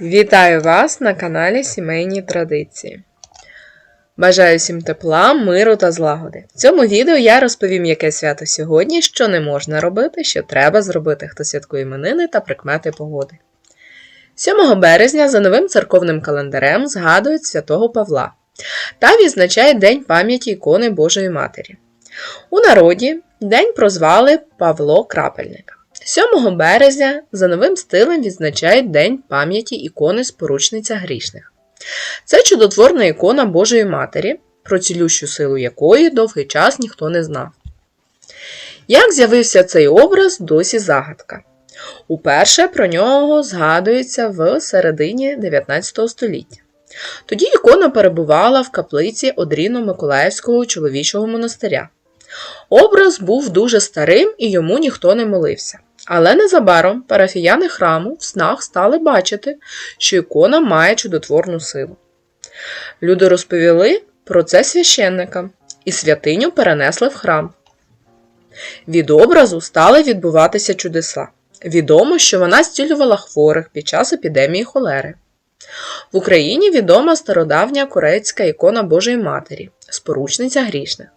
Вітаю вас на каналі Сімейні Традиції. Бажаю всім тепла, миру та злагоди. В цьому відео я розповім, яке свято сьогодні, що не можна робити, що треба зробити, хто святкує іменини та прикмети погоди. 7 березня за новим церковним календарем згадують святого Павла та відзначають День пам'яті ікони Божої Матері. У народі день прозвали Павло Крапельник. 7 березня за новим стилем відзначають День пам'яті ікони Споручниця грішних. Це чудотворна ікона Божої Матері, про цілющу силу якої довгий час ніхто не знав. Як з'явився цей образ, досі загадка. Уперше про нього згадується в середині 19 століття. Тоді ікона перебувала в каплиці Одріно-Миколаївського чоловічого монастиря. Образ був дуже старим і йому ніхто не молився. Але незабаром парафіяни храму в снах стали бачити, що ікона має чудотворну силу. Люди розповіли про це священникам, і святиню перенесли в храм. Від образу стали відбуватися чудеса. Відомо, що вона зцілювала хворих під час епідемії холери. В Україні відома стародавня корейська ікона Божої Матері, споручниця грішних.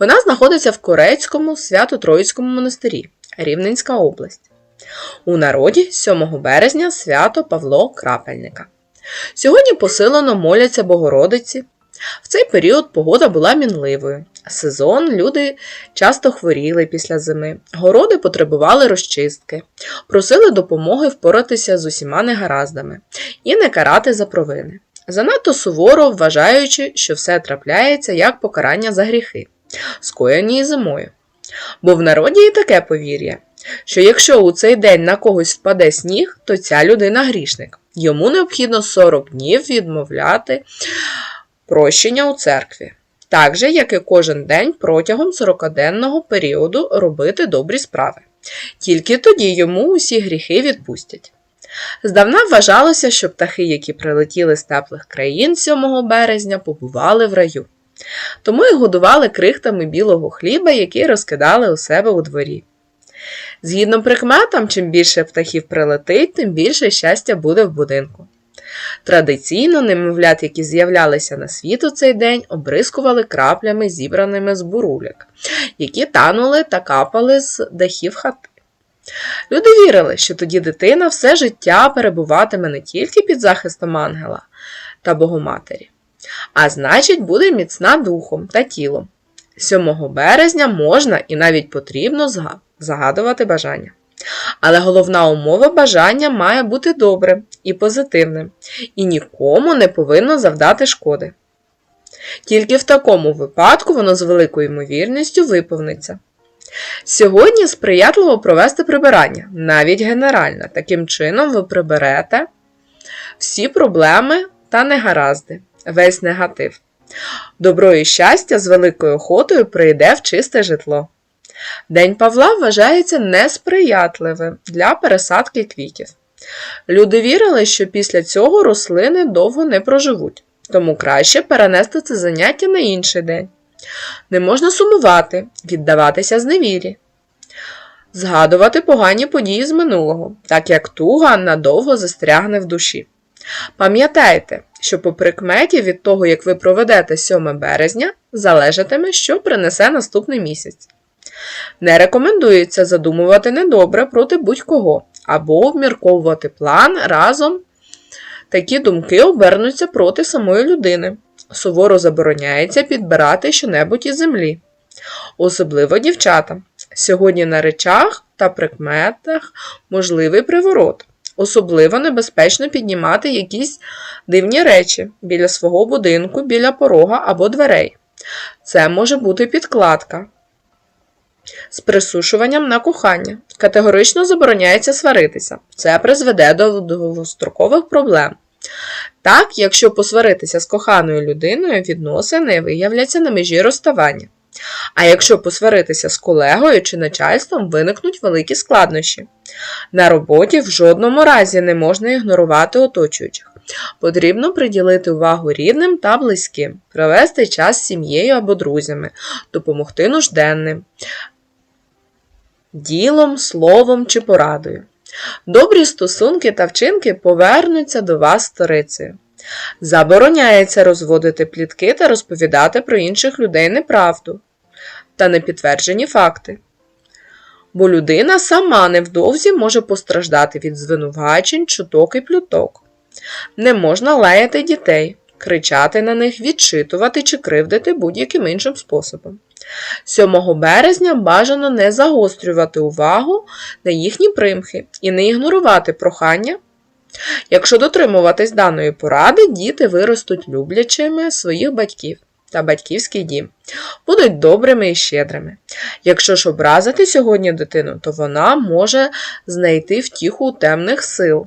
Вона знаходиться в Корецькому Свято-Троїцькому монастирі, Рівненська область. У народі 7 березня свято Павло Крапельника. Сьогодні посилено моляться Богородиці. В цей період погода була мінливою. Сезон люди часто хворіли після зими, городи потребували розчистки, просили допомоги впоратися з усіма негараздами і не карати за провини. Занадто суворо вважаючи, що все трапляється як покарання за гріхи, скоєні зимою. Бо в народі і таке повір'я, що якщо у цей день на когось впаде сніг, то ця людина грішник. Йому необхідно 40 днів відмовляти прощення у церкві. Так же, як і кожен день протягом 40-денного періоду робити добрі справи. Тільки тоді йому усі гріхи відпустять. Здавна вважалося, що птахи, які прилетіли з теплих країн 7 березня, побували в раю. Тому й годували крихтами білого хліба, які розкидали у себе у дворі. Згідно прикметам, чим більше птахів прилетить, тим більше щастя буде в будинку. Традиційно немовлят, які з'являлися на світ у цей день, обрискували краплями, зібраними з буруляк, які танули та капали з дахів хати. Люди вірили, що тоді дитина все життя перебуватиме не тільки під захистом ангела та Богоматері, а значить, буде міцна духом та тілом. 7 березня можна і навіть потрібно загадувати бажання. Але головна умова бажання має бути добрим і позитивним, і нікому не повинно завдати шкоди. Тільки в такому випадку воно з великою ймовірністю виповниться. Сьогодні сприятливо провести прибирання, навіть генеральне. Таким чином ви приберете всі проблеми та негаразди, весь негатив. Добро і щастя з великою охотою прийде в чисте житло. День Павла вважається несприятливим для пересадки квітів. Люди вірили, що після цього рослини довго не проживуть, тому краще перенести це заняття на інший день. Не можна сумувати, віддаватися зневірі, згадувати погані події з минулого, так як туга надовго застрягне в душі. Пам'ятайте, що по прикметі від того, як ви проведете 7 березня, залежатиме, що принесе наступний місяць. Не рекомендується задумувати недобре проти будь-кого або обмірковувати план разом. Такі думки обернуться проти самої людини. Суворо забороняється підбирати щонебудь із землі. Особливо дівчатам. Сьогодні на речах та прикметах можливий приворот. Особливо небезпечно піднімати якісь дивні речі біля свого будинку, біля порога або дверей. Це може бути підкладка. З присушуванням на кохання. Категорично забороняється сваритися. Це призведе до довгострокових проблем. Так, якщо посваритися з коханою людиною, відносини виявляться на межі розставання. А якщо посваритися з колегою чи начальством, виникнуть великі складнощі. На роботі в жодному разі не можна ігнорувати оточуючих. Потрібно приділити увагу рідним та близьким, провести час з сім'єю або друзями, допомогти нужденним, ділом, словом чи порадою. Добрі стосунки та вчинки повернуться до вас сторицею. Забороняється розводити плітки та розповідати про інших людей неправду та непідтверджені факти. Бо людина сама невдовзі може постраждати від звинувачень, чуток і плюток. Не можна лаяти дітей, кричати на них, відчитувати чи кривдити будь-яким іншим способом. 7 березня бажано не загострювати увагу на їхні примхи і не ігнорувати прохання. Якщо дотримуватись даної поради, діти виростуть люблячими своїх батьків та батьківський дім, будуть добрими і щедрими. Якщо ж образити сьогодні дитину, то вона може знайти втіху темних сил.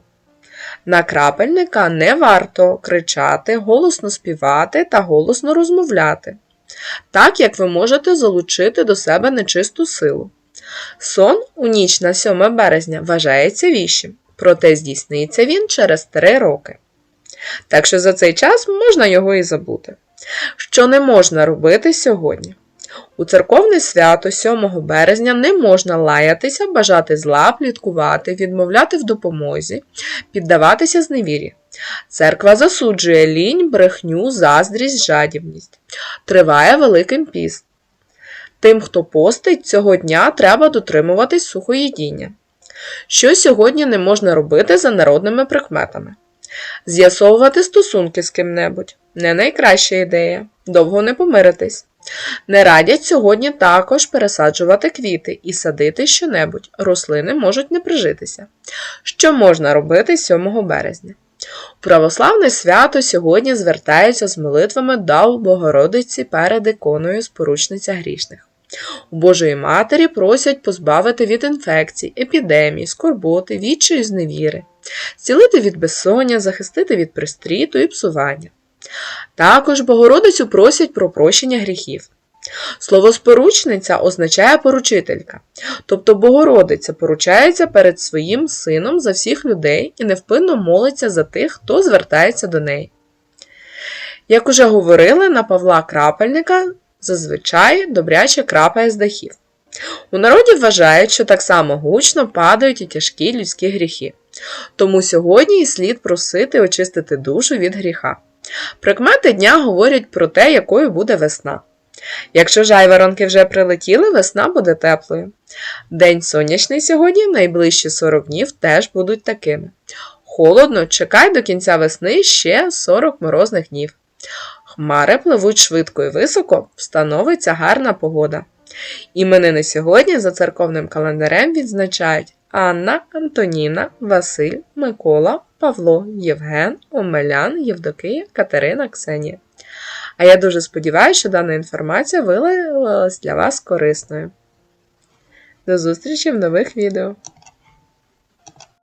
На крапельника не варто кричати, голосно співати та голосно розмовляти, так як ви можете залучити до себе нечисту силу. Сон у ніч на 7 березня вважається віщим, проте здійсниться він через 3 роки. Так що за цей час можна його і забути. Що не можна робити сьогодні? У церковне свято 7 березня не можна лаятися, бажати зла, пліткувати, відмовляти в допомозі, піддаватися зневірі. Церква засуджує лінь, брехню, заздрість, жадібність. Триває Великим піст. Тим, хто постить, цього дня треба дотримуватись сухоїдіння. Що сьогодні не можна робити за народними прикметами? З'ясовувати стосунки з ким-небудь не найкраща ідея, довго не помиритись. Не радять сьогодні також пересаджувати квіти і садити щонебудь, рослини можуть не прижитися. Що можна робити 7 березня? Православне свято сьогодні звертаються з молитвами до Богородиці перед іконою споручниця грішних. У Божої Матері просять позбавити від інфекцій, епідемій, скорботи, відчої зневіри, зцілити від безсоння, захистити від пристріту і псування. Також Богородицю просять про прощення гріхів. Слово споручниця означає поручителька, тобто Богородиця поручається перед своїм сином за всіх людей і невпинно молиться за тих, хто звертається до неї. Як уже говорили, на Павла Крапельника зазвичай добряче крапає з дахів. У народі вважають, що так само гучно падають і тяжкі людські гріхи. Тому сьогодні і слід просити очистити душу від гріха. Прикмети дня говорять про те, якою буде весна. Якщо жайворонки вже прилетіли, весна буде теплою. День сонячний сьогодні, найближчі 40 днів теж будуть такими. Холодно, чекай до кінця весни ще 40 морозних днів. Хмари пливуть швидко і високо, встановиться гарна погода. Іменини сьогодні за церковним календарем відзначають Анна, Антоніна, Василь, Микола, Павло, Євген, Омелян, Євдокия, Катерина, Ксенія. А я дуже сподіваюся, що дана інформація виявилась для вас корисною. До зустрічі в нових відео!